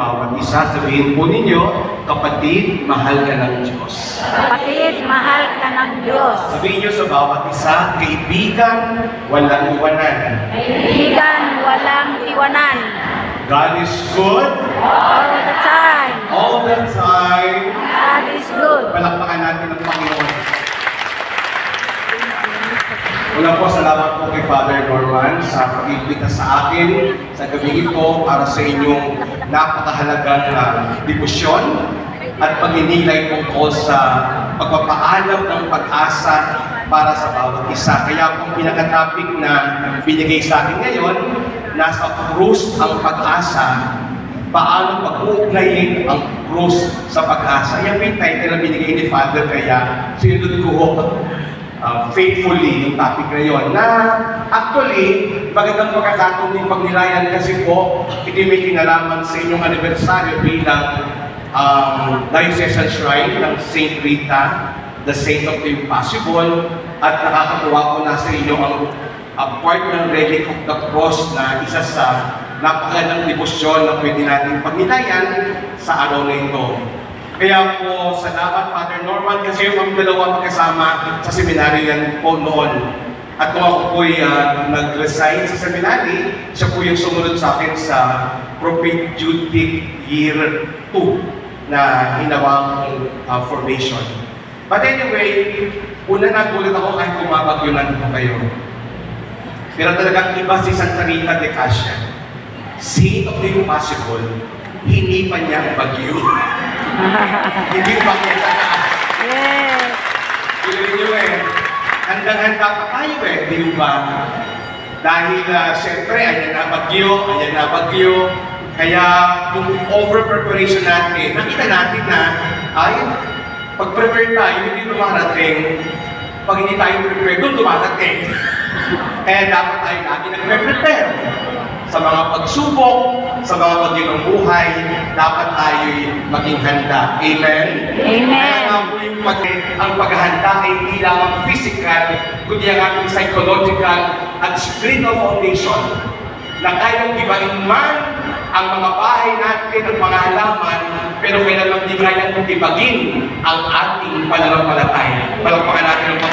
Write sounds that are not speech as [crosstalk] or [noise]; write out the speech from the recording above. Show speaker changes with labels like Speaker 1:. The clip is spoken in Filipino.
Speaker 1: bawat isa. Sabihin po ninyo, kapatid, mahal ka ng Diyos.
Speaker 2: Kapatid, mahal ka ng Diyos.
Speaker 1: Sabihin niyo sa bawat isa, kaibigan, walang iwanan.
Speaker 2: Kaibigan, walang iwanan.
Speaker 1: God is good
Speaker 2: All the time.
Speaker 1: all the time.
Speaker 2: God is good.
Speaker 1: Palakpakan natin ang Panginoon. Una po, salamat po kay Father Norman sa pag-imbita sa akin sa gabi ito para sa inyong napakahalagang uh, debosyon at pagninilay tungkol sa pagpapaalam ng pag-asa para sa bawat isa. Kaya kung pinaka-topic na binigay sa akin ngayon, nasa krus ang pag-asa paano pag-uugnayin ang krus sa pag-asa. Yan po yung title na binigay ni Father kaya sinunod ko uh, faithfully yung topic na yun. Na actually, magandang pagkakataon din pagnilayan kasi po, hindi may kinalaman sa inyong anniversaryo bilang um, Diocesan Shrine ng St. Rita, the Saint of the Impossible, at nakakatuwa po na sa inyo ang ang part ng Relic of the Cross na isa sa napakagandang debosyon na pwede natin pagnilayan sa araw na ito. Kaya po, salamat Father Norman kasi kami dalawa magkasama sa seminary yan po noon. At kung ako po'y ah, nag-resign sa seminary, siya po yung sumunod sa akin sa propedeutic year 2 na hinawa kong ah, formation. But anyway, una nagulat ako kahit bumabagyo nandito kayo. Pero talagang iba si Santa Rita de Cassia. Saint of the impossible, hindi pa niya ang bagyo. [laughs] hindi sa taas.
Speaker 2: Yes.
Speaker 1: Tuloy niyo eh, handang-handa pa tayo eh, di ba? Dahil uh, siyempre, ayan na bagyo, ayan na bagyo. Kaya kung over-preparation natin, nakita natin na, ay, pag-prepare tayo, hindi dumarating. Pag hindi tayo prepare, doon dumarating. [laughs] Kaya dapat tayo lagi nagpe-prepare. Sa mga pagsubok, sa mga bagyo ng buhay, dapat tayo maging handa. Amen?
Speaker 2: Amen.
Speaker 1: Kaya ang paghahanda ay hindi lamang physical, kundi ang ating psychological at spiritual foundation na kayang ibahin man ang mga bahay natin at mga halaman, pero kailangan di kayang tibagin ang ating pananampalataya. Palagpakan natin ang.